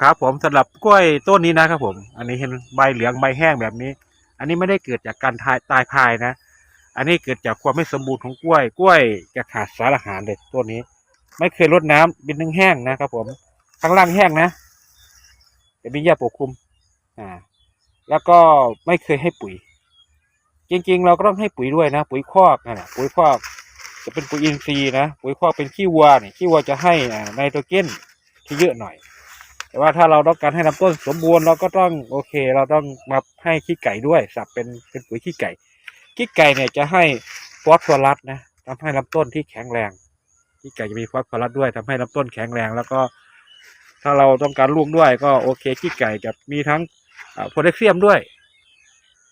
ครับผมสำหรับกล้วยต้นนี้นะครับผม อันนี้เห็นใบเหลืองใบแห้งแบบนี้ อันนี้ไม่ได้เกิดจากการตายตายพายนะ อันนี้เกิดจากความไม่สมบูรณ์ของกล้วย กล้วยจะขาดสารอาหารเลยต้นนี้ ไม่เคยรดน้ำเป็นนึ่งแห้งนะครับผม ข้างล่างแห้งนะจะมีหญ้าปกคลุม อ่า แล้วก็ไม่เคยให้ปุ๋ย จริง ๆ เราก็ต้องให้ปุ๋ยด้วยนะ ปุ๋ยคอกนั่นแหละปุ๋ยคอกจะเป็นปุ๋ยอินทรีย์นะ ปุ๋ยคอกเป็นขี้วัวเนี่ยขี้วัวจะให้อ่าไนโตรเจนที่เยอะหน่อย แต่ว่าถ้าเราต้องการให้ลำต้นสมบูรณ์เราก็ต้องโอเค เราต้องมาให้ขี้ไก่ด้วยสับเป็นเป็นปุ๋ยขี้ไก่ขี้ไก่เนี่ยจะให้ฟอสฟอรัสนะทำให้ลำต้นที่แข็งแรงขี้ไก่จะมีฟอสฟอรัสด้วยทำให้ลำต้นแข็งแรง แล้วก็ ถ้าเราต้องการลูกด้วยก็โอเคขี้ไก่จะมีทั้งโพแทสเซียมด้วย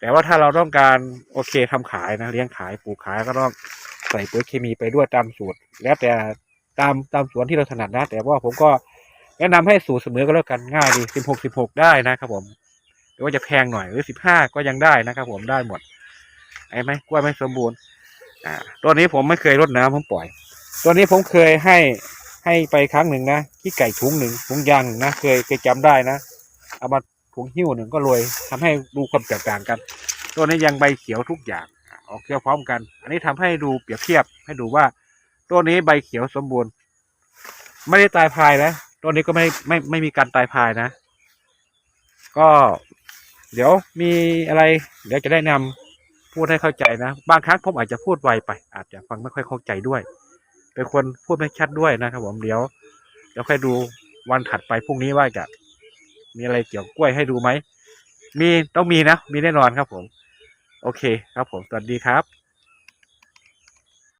แต่ว่าถ้าเราต้องการโอเคทำขายนะเลี้ยงขายปลูกขายก็ต้องใส่ปุ๋ยเคมีไปด้วยตามสูตร แล้วแต่ตามตามสวนที่เราถนัดนะ แต่ว่าผมก็ แนะนำให้สูตรเสมอก็แล้วกันง่ายดีสิบหกสิบหกได้นะครับผมหรือว่าจะแพงหน่อยหรือสิบห้าก็ยังได้นะครับผมได้หมดไอ้ไหมกล้วยไม่สมบูรณ์ อ่าตัวนี้ผมไม่เคยรดน้ำผมปล่อย ตัวนี้ผมเคยให้ให้ไปครั้งหนึ่งนะที่ไก่ถุงหนึ่งถุงยางนะเคยเคยจำได้นะเอามาถุงหิ้วหนึ่งก็รวยทำให้ดูความแตกต่างกัน ตัวนี้ยังใบเขียวทุกอย่างออกเขียวพร้อมกัน อันนี้ทำให้ดูเปรียบเทียบให้ดูว่า ตัวนี้ใบเขียวสมบูรณ์ ไม่ได้ตายพายนะ ตัวนี้ก็ไม่ไม่ไม่มีการตายพายนะ ก็เดี๋ยวมีอะไร เดี๋ยวจะได้นำพูดให้เข้าใจนะ บางครั้งผมอาจจะพูดไวไป อาจจะฟังไม่ค่อยเข้าใจด้วย เป็นคนพูดไม่ชัดด้วยนะครับผมเดี๋ยวเดี๋ยวค่อยดูวันถัดไปพรุ่งนี้ว่าจะมีอะไรเกี่ยวกับกล้วยให้ดูไหมมีต้องมีนะ มีแน่นอนครับผม โอเคครับผม สวัสดีครับ